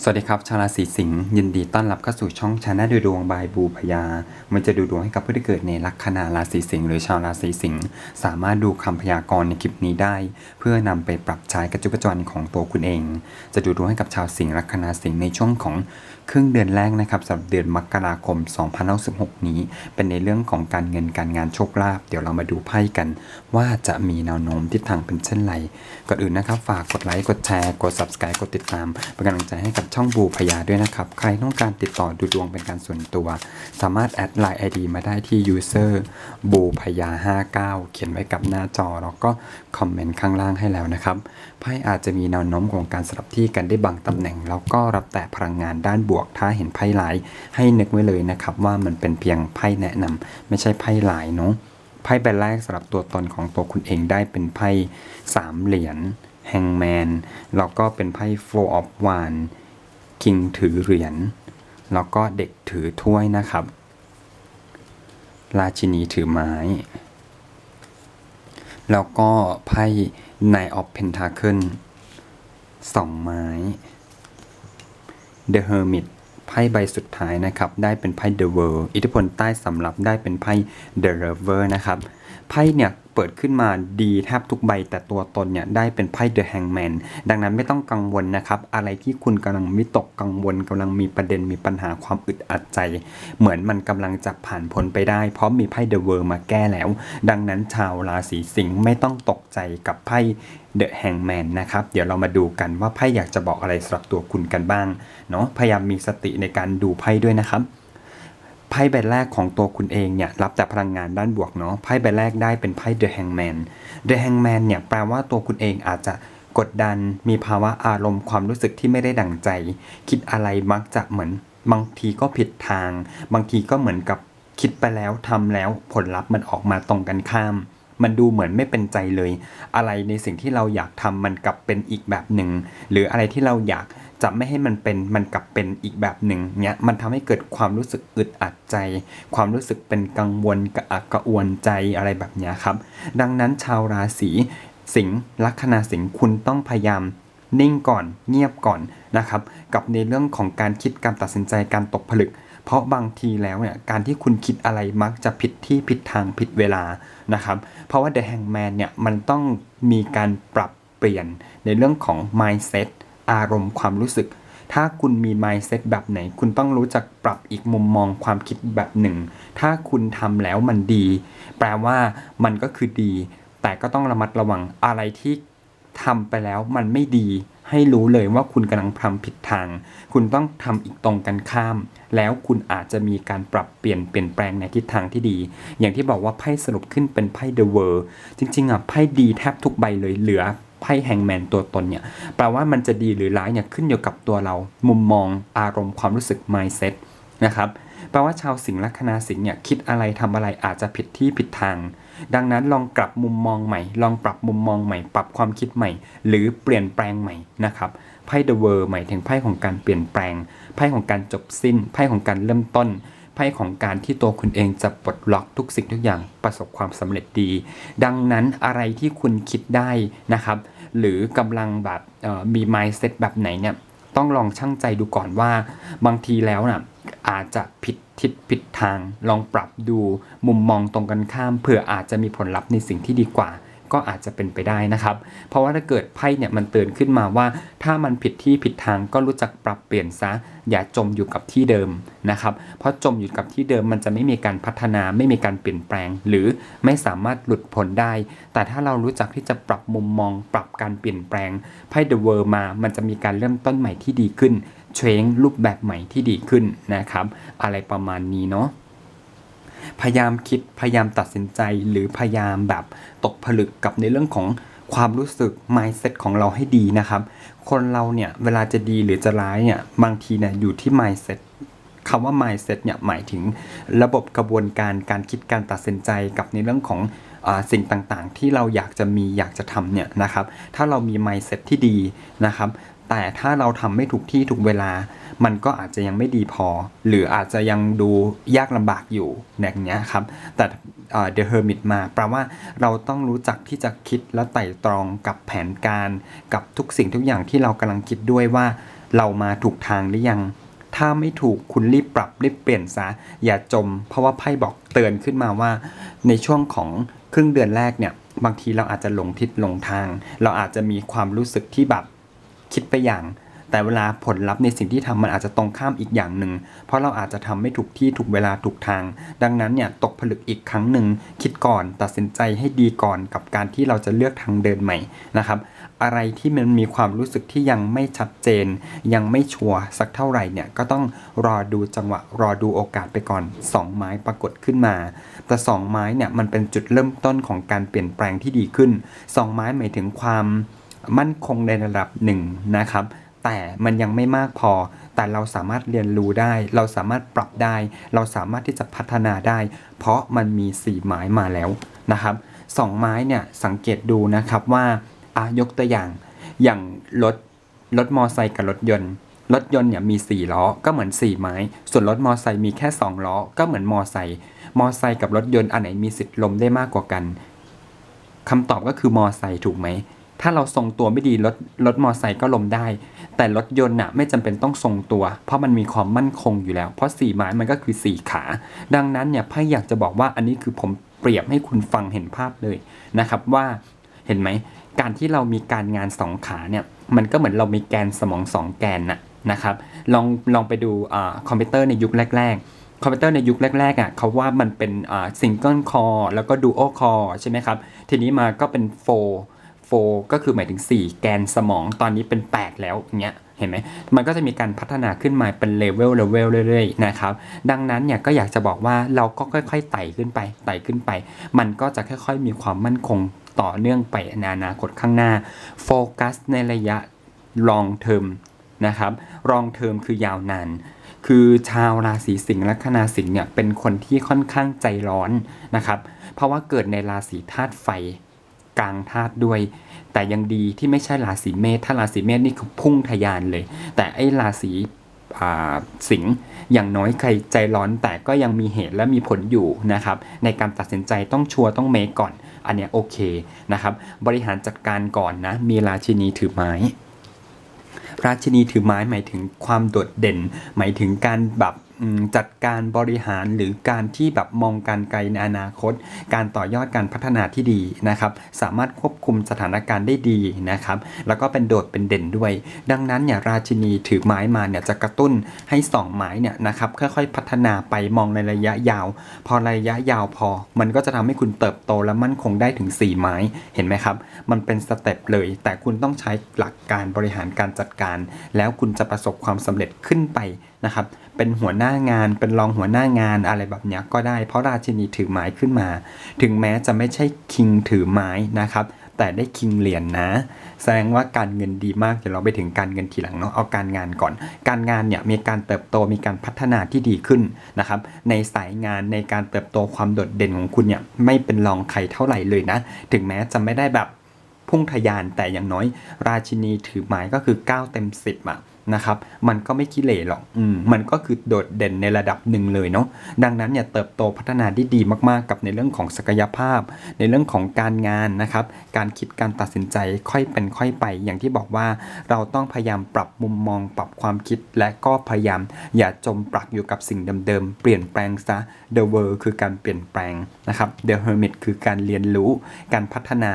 สวัสดีครับ ชาวราศีสิงห์ยินดีต้อนรับเข้าสู่ช่องชาแนลดูดวงบายบูพยา มันจะดูดวงให้กับผู้ที่เกิดในลัคนาราศีสิงห์หรือชาวราศีสิงห์สามารถดูคำพยากรณ์ในคลิปนี้ได้ เพื่อนำไปปรับใช้กับจุกจรของตัวคุณเอง จะดูดวงให้กับชาวสิงห์ลัคนาสิงห์ในช่วงของ ครึ่งเดือนแรกนะครับสำหรับเดือนมกราคม2566นี้ เป็นในเรื่องของการเงินการงานโชคลาภเดี๋ยวเรามาดูไพ่กัน ว่าจะมีแนวโน้มทิศทางเป็นเช่นไรก่อนอื่นนะครับ ฝากกดไลค์กดแชร์กด subscribe กดติดตาม เป็นกำลังใจให้กับช่องบูพยาด้วยนะครับ ใครต้องการติดต่อดูดวงเป็นการส่วนตัว สามารถแอดไลน์ ID มาได้ที่ user บูพยา 59 เขียนไว้กับหน้าจอแล้วก็คอมเมนต์ข้างล่างให้แล้วนะครับไพ่อาจจะมีแนวโน้มของการสลับที่กันได้บางตำแหน่ง แล้วก็รับแต่พลังงานด้านบวกถ้าเห็นไพ่หลายให้นึกไว้เลยนะครับว่ามันเป็นเพียงไพ่แนะนำไม่ใช่ไพ่หลายเนาะไพ่ใบแรกสำหรับตัวตนของตัวคุณเองได้เป็นไพ่สามเหรียญแฮงแมนแล้วก็เป็นไพ่ four of wand คิงถือเหรียญแล้วก็เด็กถือถ้วยนะครับราชินีถือไม้ แล้วก็ไพ่ nine of pentacle สองไม้ The Hermit ไพ่ใบสุดท้ายนะครับ ได้เป็นไพ่ The World อิทธิพลใต้สำรับได้เป็นไพ่ The Lover นะครับ ไพ่เนี่ย เปิดขึ้นมาดีแทบทุกใบ แต่ตัวตนเนี่ยได้เป็นไพ่ The Hangman ดังนั้นไม่ต้องกังวลนะครับ อะไรที่คุณกำลังวิตกกังวลกำลังมีประเด็นมีปัญหาความอึดอัดใจ เหมือนมันกำลังจะผ่านพ้นไปได้ เพราะมีไพ่ The World มาแก้แล้ว ดังนั้นชาวราศีสิงห์ไม่ต้องตกใจกับไพ่ The Hangman นะครับ เดี๋ยวเรามาดูกันว่าไพ่อยากจะบอกอะไรสำหรับตัวคุณกันบ้างเนาะพยายามมีสติในการดูไพ่ด้วยนะครับ ไพ่ใบแรกของตัวคุณเองเนี่ยรับแต่พลังงานด้านบวกเนาะไพ่ใบแรกได้เป็นไพ่ The Hangman The Hangman เนี่ยแปลว่าตัวคุณเองอาจจะกดดันมีภาวะอารมณ์ความรู้สึกที่ไม่ได้ดั่งใจ คิดอะไรมักจะเหมือนบางทีก็ผิดทาง บางทีก็เหมือนกับคิดไปแล้วทำแล้วผลลัพธ์มันออกมาตรงกันข้าม มันดูเหมือนไม่เป็นใจเลย อะไรในสิ่งที่เราอยากทำมันกลับเป็นอีกแบบหนึ่ง หรืออะไรที่เราอยาก จะไม่ให้มันเป็นมันกลับเป็นอีกแบบหนึ่งเนี้ยมันทำให้เกิดความรู้สึกอึดอัดใจ ความรู้สึกเป็นกังวลกระอักกระอ่วนใจอะไรแบบนี้ครับ ดังนั้นชาวราศีสิงห์ลัคนาสิงห์คุณต้องพยายามนิ่งก่อนเงียบก่อนนะครับ กับในเรื่องของการคิดการตัดสินใจการตกผลึก เพราะบางทีแล้วเนี่ยการที่คุณคิดอะไรมักจะผิดที่ผิดทางผิดเวลานะครับ เพราะว่า The Hangman เนี่ยมันต้องมีการปรับเปลี่ยนในเรื่องของ mindset อารมณ์ความรู้สึก ถ้าคุณมี mindset แบบไหน คุณต้องรู้จักปรับอีกมุมมองความคิดแบบหนึ่ง ถ้าคุณทำแล้วมันดี แปลว่ามันก็คือดี แต่ก็ต้องระมัดระวังอะไรที่ทำไปแล้วมันไม่ดี ให้รู้เลยว่าคุณกำลังทำผิดทาง คุณต้องทำอีกตรงกันข้าม แล้วคุณอาจจะมีการปรับเปลี่ยนเปลี่ยนแปลงในทิศทางที่ดี อย่างที่บอกว่าไพ่สรุปขึ้นเป็นไพ่ The World จริงๆอะไพ่ดีแทบทุกใบเลยเหลือ ไพ่แฮงแมนตัวตนเนี่ยแปลว่ามันจะดีหรือร้ายเนี่ยขึ้นอยู่กับตัวเรามุมมองอารมณ์ความรู้สึก mindset นะครับแปลว่าชาวสิงห์ลัคนาสิงห์เนี่ยคิดอะไรทำอะไรอาจจะผิดที่ผิดทาง ดังนั้นลองกลับมุมมองใหม่ ลองปรับมุมมองใหม่ ปรับความคิดใหม่ หรือเปลี่ยนแปลงใหม่นะครับไพ่ The World หมายถึงไพ่ของการเปลี่ยนแปลงไพ่ของการจบสิ้นไพ่ของการเริ่มต้น ไพ่ของการที่ตัวคุณเองจะปลดล็อกทุกสิ่งทุกอย่างประสบความสำเร็จดี ดังนั้นอะไรที่คุณคิดได้นะครับ หรือกำลังแบบเอ่อมี mindset แบบไหนเนี่ยต้องลองชั่งใจดูก่อนว่า บางทีแล้วน่ะอาจจะผิดทิศผิดทาง ลองปรับดูมุมมองตรงกันข้ามเผื่ออาจจะมีผลลัพธ์ในสิ่งที่ดีกว่า ก็อาจจะเป็นไปได้นะครับ เพราะว่าถ้าเกิดไพ่เนี่ยมันเตือนขึ้นมาว่า ถ้ามันผิดที่ผิดทางก็รู้จักปรับเปลี่ยนซะ อย่าจมอยู่กับที่เดิมนะครับ เพราะจมอยู่กับที่เดิมมันจะไม่มีการพัฒนาไม่มีการเปลี่ยนแปลง หรือไม่สามารถหลุดพ้นได้ แต่ถ้าเรารู้จักที่จะปรับมุมมอง ปรับการเปลี่ยนแปลงไพ่ The World มา มันจะมีการเริ่มต้นใหม่ที่ดีขึ้นเทรนรูปแบบใหม่ที่ดีขึ้นนะครับ อะไรประมาณนี้เนาะ พยายามคิดพยายามตัดสินใจ หรือพยายามแบบตกผลึกกับในเรื่องของความรู้สึก mindset ของเราให้ดีนะครับ คนเราเนี่ยเวลาจะดีหรือจะร้ายเนี่ยบางทีเนี่ยอยู่ที่ mindset คำว่า mindset เนี่ยหมายถึงระบบกระบวนการการคิดการตัดสินใจกับในเรื่องของอสิ่งต่างๆ ที่เราอยากจะมีอยากจะทำเนี่ยนะครับ ถ้าเรามี mindset ที่ดีนะครับ แต่ถ้าเราทำไม่ถูกที่ถูกเวลา มันก็อาจจะยังไม่ดีพอ หรืออาจจะยังดูยากลำบากอยู่อย่างเงี้ยครับ แต่เอ่อ The Hermit มาแปลว่าเราต้องรู้จักที่จะคิดและไต่ตรองกับแผนการ กับทุกสิ่งทุกอย่างที่เรากำลังคิดด้วยว่า เรามาถูกทางหรือยัง ถ้าไม่ถูกคุณรีบปรับรีบเปลี่ยนซะอย่าจม เพราะว่าไพ่บอกเตือนขึ้นมาว่า ในช่วงของครึ่งเดือนแรกเนี่ยบางทีเราอาจจะหลงทิศหลงทาง เราอาจจะมีความรู้สึกที่แบบ คิดไปอย่าง แต่เวลาผลลัพธ์ในสิ่งที่ทำมันอาจจะตรงข้ามอีกอย่างหนึ่ง เพราะเราอาจจะทำไม่ถูกที่ถูกเวลาถูกทาง ดังนั้นเนี่ยตกผลึกอีกครั้งหนึ่ง คิดก่อนตัดสินใจให้ดีก่อนกับการที่เราจะเลือกทางเดินใหม่นะครับอะไรที่มันมีความรู้สึกที่ยังไม่ชัดเจน ยังไม่ชัวร์สักเท่าไหร่เนี่ยก็ต้องรอดูจังหวะรอดูโอกาสไปก่อนสองไม้ปรากฏขึ้นมา แต่สองไม้เนี่ยมันเป็นจุดเริ่มต้นของการเปลี่ยนแปลงที่ดีขึ้นสองไม้หมายถึงความ มั่นคงในระดับหนึ่งนะครับแต่มันยังไม่มากพอ แต่เราสามารถเรียนรู้ได้ เราสามารถปรับได้ เราสามารถที่จะพัฒนาได้ เพราะมันมีสี่ไม้มาแล้วนะครับสองไม้เนี่ยสังเกตดูนะครับว่าอะยกตัวอย่าง อย่างรถรถมอไซค์กับรถยนต์ รถยนต์เนี่ยมี 4 ล้อ ก็เหมือน 4 ไม้ ส่วนรถมอไซค์มีแค่ 2 ล้อ ก็เหมือนมอไซค์ มอไซค์กับรถยนต์อันไหนมีสิทธิ์ล้มได้มากกว่ากันคำตอบก็คือมอไซค์ถูกไหม ถ้าเราทรงตัวไม่ดีรถรถมอไซค์ก็ล้มได้ แต่รถยนต์น่ะไม่จำเป็นต้องทรงตัว เพราะมันมีความมั่นคงอยู่แล้ว เพราะสี่ไม้มันก็คือสี่ขา ดังนั้นเนี่ยไพ่อยากจะบอกว่าอันนี้คือผมเปรียบให้คุณฟังเห็นภาพเลยนะครับว่าเห็นไหมการที่เรามีการงานสองขาเนี่ยมันก็เหมือนเรามีแกนสมองสองแกนน่ะนะครับลองลองไปดูอคอมพิวเตอร์ในยุคแรก ๆคอมพิวเตอร์ในยุคแรกๆอะเขาว่ามันเป็นซิงเกิลคอร์แล้วก็ดูโอคอร์ใช่ไหมครับ ทีนี้มาก็เป็นโฟ โฟก็คือหมายถึง 4 แกนสมองตอนนี้เป็น 8 แล้วเงี้ยเห็นไหมมันก็จะมีการพัฒนาขึ้นมาเป็นเลเวลเลเวลเรื่อยๆนะครับดังนั้นเนี่ยก็อยากจะบอกว่าเราก็ค่อย ๆ ไต่ขึ้นไปไต่ขึ้นไป มันก็จะค่อย ๆ มีความมั่นคงต่อเนื่องไปในอนาคตข้างหน้าโฟกัสในระยะ long term นะครับ long term คือยาวนาน คือชาวราศีสิงห์และคนาสิงห์เนี่ยเป็นคนที่ค่อนข้างใจร้อนนะครับ เพราะว่าเกิดในราศีธาตุไฟ กลางธาตุด้วย แต่ยังดีที่ไม่ใช่ราศีเมษถ้าราศีเมษนี่คือพุ่งทะยานเลย แต่ไอ้ราศีสิงห์อย่างน้อยใครใจร้อนแต่ก็ยังมีเหตุและมีผลอยู่นะครับ ในการตัดสินใจต้องชัวร์ต้องเมก่อน อันเนี้ยโอเคนะครับ บริหารจัดการก่อนนะ มีราชินีถือไม้ราชินีถือไม้หมายถึงความโดดเด่น หมายถึงการแบบ จัดการบริหารหรือการที่แบบมองการไกลในอนาคต การต่อยอดการพัฒนาที่ดีนะครับ สามารถควบคุมสถานการณ์ได้ดีนะครับ แล้วก็เป็นโดดเป็นเด่นด้วย ดังนั้นเนี่ยราชินีถือไม้มาเนี่ยจะกระตุ้นให้สองไม้เนี่ยนะครับค่อยๆพัฒนาไปมองในระยะยาว พอระยะยาวพอ มันก็จะทำให้คุณเติบโตและมั่นคงได้ถึง 4 ไม้เห็นไหมครับ มันเป็นสเต็ปเลย แต่คุณต้องใช้หลักการบริหารการจัดการ แล้วคุณจะประสบความสำเร็จขึ้นไปนะครับ เป็นหัวหน้างาน เป็นรองหัวหน้างานอะไรแบบนี้ก็ได้ เพราะราชินีถือไม้ขึ้นมา ถึงแม้จะไม่ใช่คิงถือไม้นะครับ แต่ได้คิงเหรียญนะ แสดงว่าการเงินดีมากเดี๋ยวเราไปถึงการเงินทีหลังเนาะเอาการงานก่อน การงานเนี่ยมีการเติบโตมีการพัฒนาที่ดีขึ้นนะครับ ในสายงานในการเติบโตความโดดเด่นของคุณเนี่ยไม่เป็นรองใครเท่าไหร่เลยนะ ถึงแม้จะไม่ได้แบบพุ่งทะยานแต่อย่างน้อย ราชินีถือไม้ก็คือ 9 เต็ม 10อะ นะครับ มันก็ไม่ขี้เหร่หรอกอืมมันก็คือโดดเด่นในระดับหนึ่งเลยเนาะ ดังนั้นเนี่ยเติบโตพัฒนาได้ดีมากๆ กับในเรื่องของศักยภาพ ในเรื่องของการงานนะครับ การคิดการตัดสินใจค่อยเป็นค่อยไป อย่างที่บอกว่าเราต้องพยายามปรับมุมมอง ปรับความคิด และก็พยายามอย่าจมปลักอยู่กับสิ่งเดิมๆ เปลี่ยนแปลงซะ The World คือการเปลี่ยนแปลงนะครับ The Hermit คือการเรียนรู้ การพัฒนา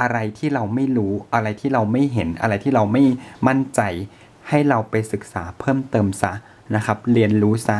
อะไรที่เราไม่รู้ อะไรที่เราไม่เห็น อะไรที่เราไม่มั่นใจ ให้เราไปศึกษาเพิ่มเติมซะนะครับ เรียนรู้ซะ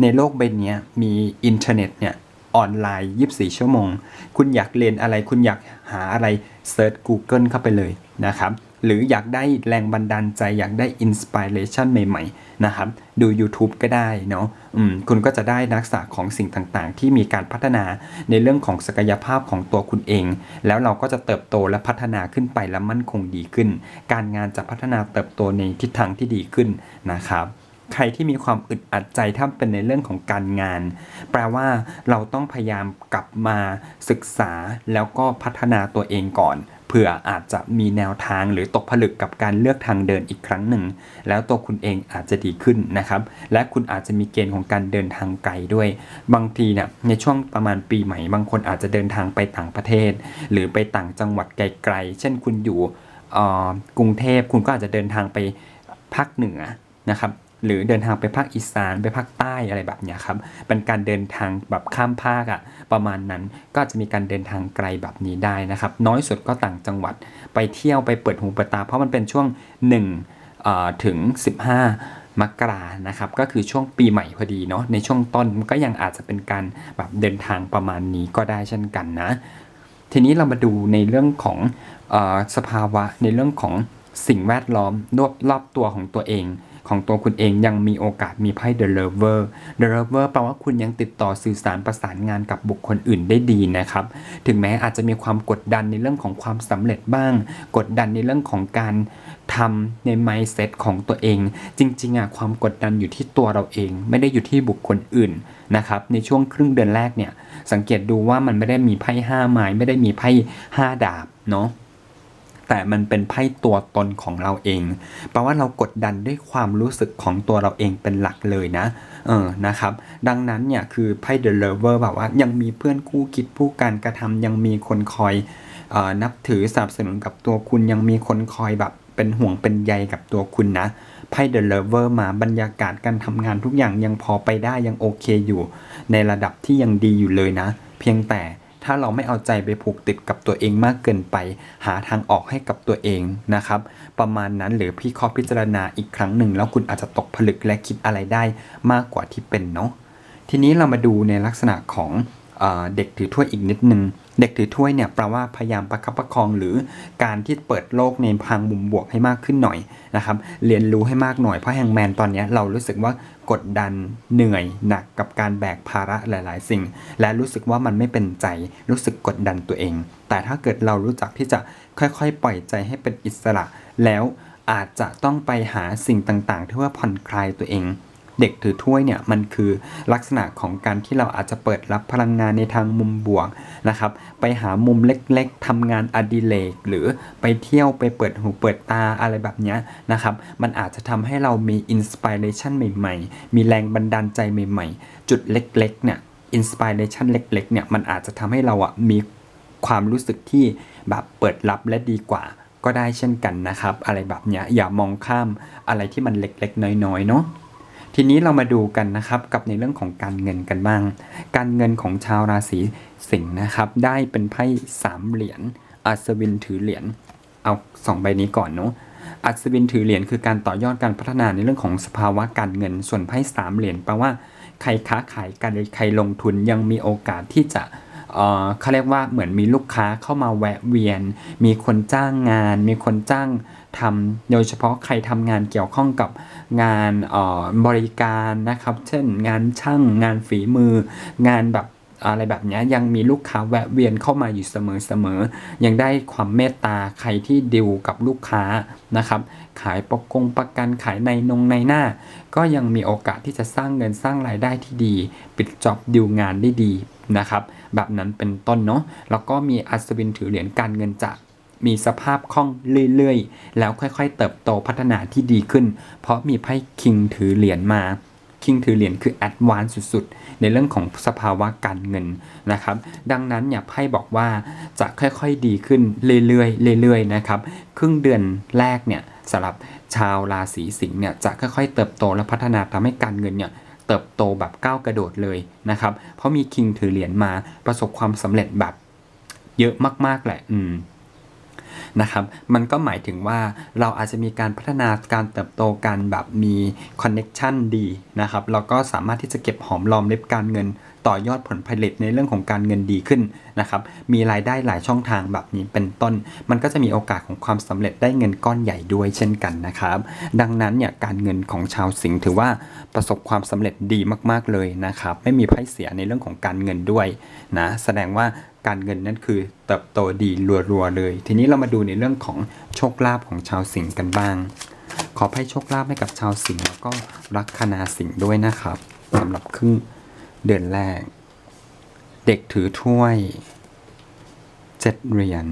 ในโลกใบนี้มีอินเทอร์เน็ตเนี่ยออนไลน์ 24 ชั่วโมง คุณอยากเรียนอะไร คุณอยากหาอะไรเซิร์ช Google เข้าไปเลยนะครับ หรืออยากได้แรงบันดาลใจอยากได้อินสปิเรชันใหม่ๆนะครับดู YouTube ก็ได้เนาะอืมคุณก็จะได้นักษะของสิ่งต่างๆ ที่มีการพัฒนาในเรื่องของศักยภาพของตัวคุณเอง แล้วเราก็จะเติบโตและพัฒนาขึ้นไปและมั่นคงดีขึ้น การงานจะพัฒนาเติบโตในทิศทางที่ดีขึ้นนะครับใครที่มีความอึดอัดใจถ้าเป็นในเรื่องของการงาน แปลว่าเราต้องพยายามกลับมาศึกษาแล้วก็พัฒนาตัวเองก่อน ผื่ออาจจะมีแนวทางหรือตกผลึกกับการเลือกทางเดินอีกครั้งหนึ่ง แล้วตัวคุณเองอาจจะดีขึ้นนะครับ และคุณอาจจะมีเกณฑ์ของการเดินทางไกลด้วย บางทีเนี่ยในช่วงประมาณปีใหม่ บางคนอาจจะเดินทางไปต่างประเทศ หรือไปต่างจังหวัดไกลๆ เช่นคุณอยู่กรุงเทพคุณก็อาจจะเดินทางไปภาคเหนือนะครับ หรือเดินทางไปภาคอีสานไปภาคใต้อะไรแบบเนี้ยครับเป็นการเดินทางแบบข้ามภาคอะประมาณนั้นก็จะมีการเดินทางไกลแบบนี้ได้นะครับ น้อยสุดก็ต่างจังหวัดไปเที่ยวไปเปิดหูเปิดตา เพราะมันเป็นช่วง1เอ่อถึง 15มกรานะครับ ก็คือช่วงปีใหม่พอดีเนาะ ในช่วงต้นก็ยังอาจจะเป็นการแบบเดินทางประมาณนี้ก็ได้เช่นกันนะ ทีนี้เรามาดูในเรื่องของออสภาวะในเรื่องของสิ่งแวดล้อมรอบรอบตัวของตัวเอง ของตัวคุณเองยังมีโอกาสมีไพ่ The Lover The Lover แปลว่าคุณยังติดต่อสื่อสารประสานงานกับบุคคลอื่นได้ดีนะครับ ถึงแม้อาจจะมีความกดดันในเรื่องของความสำเร็จบ้าง กดดันในเรื่องของการทำใน mindset ของตัวเอง จริงๆอะความกดดันอยู่ที่ตัวเราเอง ไม่ได้อยู่ที่บุคคลอื่นนะครับในช่วงครึ่งเดือนแรกเนี่ยสังเกตดูว่ามันไม่ได้มีไพ่ห้าไม้ไม่ได้มีไพ่ห้าดาบเนาะ แต่มันเป็นไพ่ตัวตนของเราเอง แปลว่าเรากดดันด้วยความรู้สึกของตัวเราเองเป็นหลักเลยนะ เออ นะครับ ดังนั้นเนี่ยคือไพ่ The Lover แบบว่ายังมีเพื่อนคู่คิดผู้การกระทำยังมีคนคอยออนับถือสนับสนุนกับตัวคุณยังมีคนคอยแบบเป็นห่วงเป็นใยกับตัวคุณนะไพ่ The Lover มาบรรยากาศการทำงานทุกอย่างยังพอไปได้ยังโอเคอยู่ ในระดับที่ยังดีอยู่เลยนะ เพียงแต่ ถ้าเราไม่เอาใจไปผูกติดกับตัวเองมากเกินไป หาทางออกให้กับตัวเองนะครับ ประมาณนั้นหรือพี่ข้อพิจารณาอีกครั้งหนึ่ง แล้วคุณอาจจะตกผลึกและคิดอะไรได้มากกว่าที่เป็นเนาะทีนี้เรามาดูในลักษณะของ เด็กถือถ้วยอีกนิดนึง เด็กถือถ้วยเนี่ยแปลว่าพยายามประคับประคองหรือการที่เปิดโลกในทางมุมบวกให้มากขึ้นหน่อยนะครับเรียนรู้ให้มากหน่อยเพราะแฮงแมนตอนนี้เรารู้สึกว่ากดดันเหนื่อยหนักกับการแบกภาระหลาย ๆ สิ่ง และรู้สึกว่ามันไม่เป็นใจรู้สึกกดดันตัวเอง แต่ถ้าเกิดเรารู้จักที่จะค่อยๆ ปล่อยใจให้เป็นอิสระแล้วอาจจะต้องไปหาสิ่งต่างๆที่ว่าผ่อนคลายตัวเอง เด็กถือถ้วยเนี่ยมันคือลักษณะของการที่เราอาจจะเปิดรับพลังงานในทางมุมบวกนะครับ ไปหามุมเล็กๆทำงานอดิเรกหรือไปเที่ยวไปเปิดหูเปิดตาอะไรแบบนี้นะครับ มันอาจจะทำให้เรามีอินสปิเรชันใหม่ๆ มีแรงบันดาลใจใหม่ๆ จุดเล็กๆเนี่ยอินสปิเรชันเล็กๆเนี่ยมันอาจจะทำให้เราอะมีความรู้สึกที่แบบเปิดรับและดีกว่าก็ได้เช่นกันนะครับ อะไรแบบนี้อย่ามองข้ามอะไรที่มันเล็กๆ น้อยๆเนาะ ทีนี้เรามาดูกันนะครับกับในเรื่องของการเงินกันบ้าง การเงินของชาวราศีสิงห์นะครับ ได้เป็นไพ่สามเหรียญอัศวินถือเหรียญเอาสองใบนี้ก่อนเนาะอัศวินถือเหรียญคือการต่อยอดการพัฒนาในเรื่องของสภาวะการเงิน ส่วนไพ่สามเหรียญแปลว่าใครค้าขายกันใครลงทุนยังมีโอกาสที่จะเออเขาเรียกว่าเหมือนมีลูกค้าเข้ามาแวะเวียน มีคนจ้างงาน มีคนจ้าง ทำโดยเฉพาะใครทำงานเกี่ยวข้องกับงานออบริการนะครับ เช่นงานช่างงานฝีมือ งานแบบอะไรแบบนี้ยังมีลูกค้าแวะเวียนเข้ามาอยู่เสมอๆ ยังได้ความเมตตาใครที่ดิวกับลูกค้านะครับ ขายประกงประกันขายในนงในหน้า ก็ยังมีโอกาสที่จะสร้างเงินสร้างรายได้ที่ดี ปิดจ็อบดิวงานได้ดีนะครับ แบบนั้นเป็นต้นเนาะแล้วก็มีอัศวินถือเหรียญการเงินจะ มีสภาพคล่องเรื่อยๆ แล้วค่อยๆ เติบโตพัฒนาที่ดีขึ้น เพราะมีไพ่คิงถือเหรียญมาคิงถือเหรียญคือแอดวานซ์สุดๆ ในเรื่องของสภาวะการเงินนะครับ ดังนั้นเนี่ยไพ่บอกว่าจะค่อยๆดีขึ้นเรื่อยๆเรื่อยๆนะครับ ครึ่งเดือนแรกเนี่ยสำหรับชาวราศีสิงห์เนี่ยจะค่อยๆ เติบโตและพัฒนาทำให้การเงินเนี่ยเติบโตแบบก้าวกระโดดเลยนะครับ เพราะมีคิงถือเหรียญมาประสบความสำเร็จแบบเยอะมากๆแหละ อืม นะครับ มันก็หมายถึงว่าเราอาจจะมีการพัฒนาการเติบโตกันแบบมีคอนเน็ชันดีนะครับเราก็สามารถที่จะเก็บหอมรอมริบการเงิน ต่อยอดผลผลิตในเรื่องของการเงินดีขึ้นนะครับ มีรายได้หลายช่องทางแบบนี้เป็นต้น มันก็จะมีโอกาสของความสำเร็จได้เงินก้อนใหญ่ด้วยเช่นกันนะครับ ดังนั้นเนี่ยการเงินของชาวสิงห์ถือว่าประสบความสำเร็จดีมาก ๆเลยนะครับ ไม่มีไพ่เสียในเรื่องของการเงินด้วยนะแสดงว่า การเงินนั่นคือเติบโตดีรัวๆเลย ทีนี้เรามาดูในเรื่องของโชคลาภของชาวสิงห์กันบ้าง ขอให้โชคลาภให้กับชาวสิงห์แล้วก็ลัคนาสิงห์ด้วยนะครับสำหรับครึ่งเดือนแรก เด็กถือถ้วยเจ็ดเหรียญ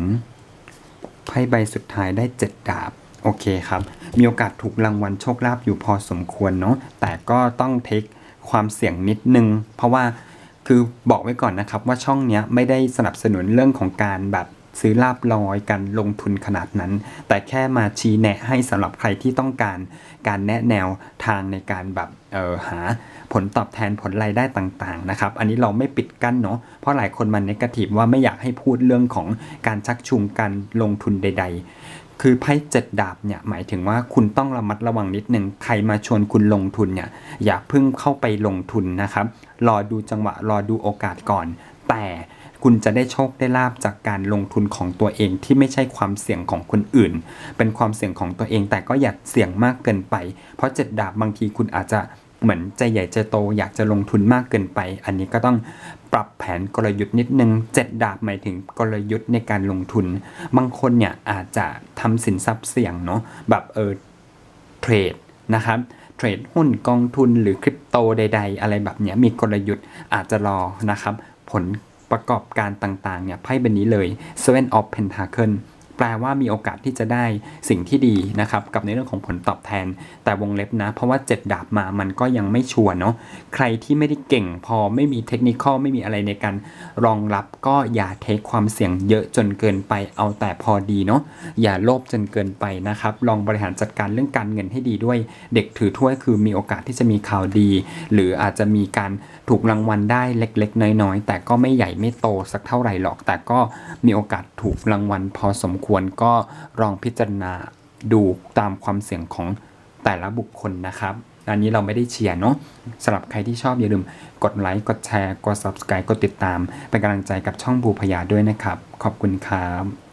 ไพ่ใบสุดท้ายได้เจ็ดดาบโอเคครับ มีโอกาสถูกรางวัลโชคลาภอยู่พอสมควรเนาะแต่ก็ต้องเทคความเสี่ยงนิดนึง เพราะว่า คือบอกไว้ก่อนนะครับว่าช่องเนี้ยไม่ได้สนับสนุนเรื่องของการแบบซื้อลาบลอยการลงทุนขนาดนั้น แต่แค่มาชี้แนะให้สำหรับใครที่ต้องการการแนะแนวทางในการแบบเออหาผลตอบแทนผลรายได้ต่างๆนะครับ อันนี้เราไม่ปิดกั้นเนาะเพราะหลายคนมันนกาทีฟว่าไม่อยากให้พูดเรื่องของการชักชูงการลงทุนใด ๆ คือไพ่เจ็ดดาบเนี่ยหมายถึงว่าคุณต้องระมัดระวังนิดนึงใครมาชวนคุณลงทุนเนี่ยอย่าเพิ่งเข้าไปลงทุนนะครับ รอดูจังหวะรอดูโอกาสก่อน แต่คุณจะได้โชคได้ลาบจากการลงทุนของตัวเองที่ไม่ใช่ความเสี่ยงของคนอื่น เป็นความเสี่ยงของตัวเองแต่ก็อย่าเสี่ยงมากเกินไป เพราะเจ็ดดาบบางทีคุณอาจจะเหมือนใจใหญ่ใจโตอยากจะลงทุนมากเกินไป อันนี้ก็ต้อง ปรับแผนกลยุทธ์นิดนึงเจ็ดดาบหมายถึงกลยุทธ์ในการลงทุน บางคนเนี่ยอาจจะทำสินทรัพย์เสี่ยงเนาะแบบเออเทรดนะครับเทรดหุ้นกองทุนหรือคริปโตใด ๆ อะไรแบบเนี้ยมีกลยุทธ์อาจจะรอนะครับ ผลประกอบการต่างๆเนี่ยไพ่ใบนี้เลย Seven of Pentacle แปลว่ามีโอกาสที่จะได้สิ่งที่ดีนะครับกับในเรื่องของผลตอบแทน แต่วงเล็บนะ เพราะว่า 7 ดาบมามันก็ยังไม่ชัวร์เนาะใครที่ไม่ได้เก่งพอไม่มีเทคนิคไม่มีอะไรในการรองรับก็อย่าเทคความเสี่ยงเยอะจนเกินไปเอาแต่พอดีเนาะอย่าโลภจนเกินไปนะครับ ลองบริหารจัดการเรื่องการเงินให้ดีด้วย เด็กถือถ้วยคือมีโอกาสที่จะมีข่าวดี หรืออาจจะมีการถูกรางวัลได้เล็กๆ น้อยๆ แต่ก็ไม่ใหญ่ไม่โตสักเท่าไหร่หรอก แต่ก็มีโอกาสถูกรางวัลพอสมควรก็ลองพิจารณาดูตามความเสี่ยงของแต่ละบุคคลนะครับอันนี้เราไม่ได้เชียร์เนาะสำหรับใครที่ชอบอย่าลืมกดไลค์ กดแชร์ กด subscribe กดติดตาม เป็นกำลังใจกับช่องบูพยาด้วยนะครับ ขอบคุณครับ